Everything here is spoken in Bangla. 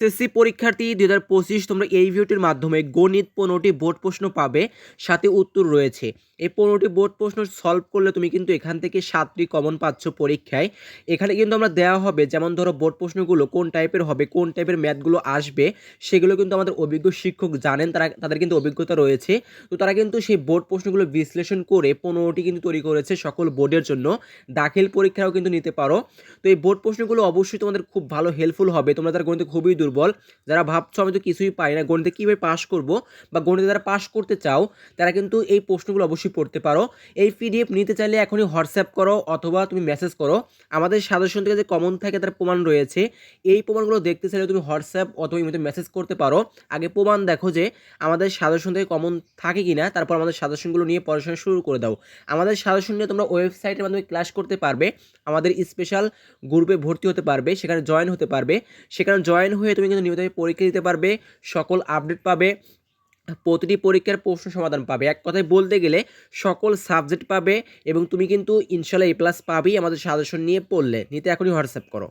এসএসসি পরীক্ষার্থী দুই হাজার পঁচিশ তোমরা এই ভিডিওটির মাধ্যমে গণিত পনেরোটি বোর্ড প্রশ্ন পাবে, সাথে উত্তর রয়েছে। এই পনেরোটি বোর্ড প্রশ্ন সলভ করলে তুমি কিন্তু এখান থেকে সাতটি কমন পাচ্ছ পরীক্ষায়। এখানে কিন্তু আমরা দেওয়া হবে, যেমন ধরো বোর্ড প্রশ্নগুলো কোন টাইপের হবে, কোন টাইপের ম্যাথগুলো আসবে, সেগুলো কিন্তু আমাদের অভিজ্ঞ শিক্ষক জানেন, তারা, তাদের কিন্তু অভিজ্ঞতা রয়েছে। তো তারা কিন্তু সেই বোর্ড প্রশ্নগুলো বিশ্লেষণ করে পনেরোটি কিন্তু তৈরি করেছে সকল বোর্ডের জন্য। দাখিল পরীক্ষাও কিন্তু নিতে পারো। তো এই বোর্ড প্রশ্নগুলো অবশ্যই তোমাদের খুব ভালো হেল্পফুল হবে, তোমরা তার গণিতে খুবই দুর্বল যারা ভাবছ আমি তো কিছুই পাই না, গণিতে কীভাবে পাশ করব বা গণিতে যারা পাশ করতে চাও, তারা কিন্তু এই প্রশ্নগুলো অবশ্যই পড়তে পারো। এই পিডিএফ নিতে চাইলে এখনই হোয়াটসঅ্যাপ করো অথবা তুমি মেসেজ করো। আমাদের সাজেশন থেকে যে কমন থাকে তার প্রমাণ রয়েছে। এই প্রমাণগুলো দেখতে চাইলে তুমি হোয়াটসঅ্যাপ অথবা ইমেতে মেসেজ করতে পারো। আগে প্রমাণ দেখো যে আমাদের সাজেশন থেকে কমন থাকে কি না তারপর আমাদের সাজেশনগুলো নিয়ে পড়াশোনা শুরু করে দাও। আমাদের সাজেশন নিয়ে তোমরা ওয়েবসাইটের মাধ্যমে ক্লাস করতে পারবে। আমাদের স্পেশাল গ্রুপে ভর্তি হতে পারবে, সেখানে জয়েন হতে পারবে। সেখানে জয়েন হয়ে তুমি কিন্তু নিয়মিত পরীক্ষা দিতে পারবে, সকল আপডেট পাবে, প্রতিটি পরীক্ষার প্রশ্ন সমাধান পাবে। এক কথায় বলতে গেলে সকল সাবজেক্ট পাবে এবং তুমি কিন্তু ইনশাল্লাহ এ প্লাস পাবেই আমাদের সাজেশন নিয়ে পড়লে। নিতে এখনই হোয়াটসঅ্যাপ করো।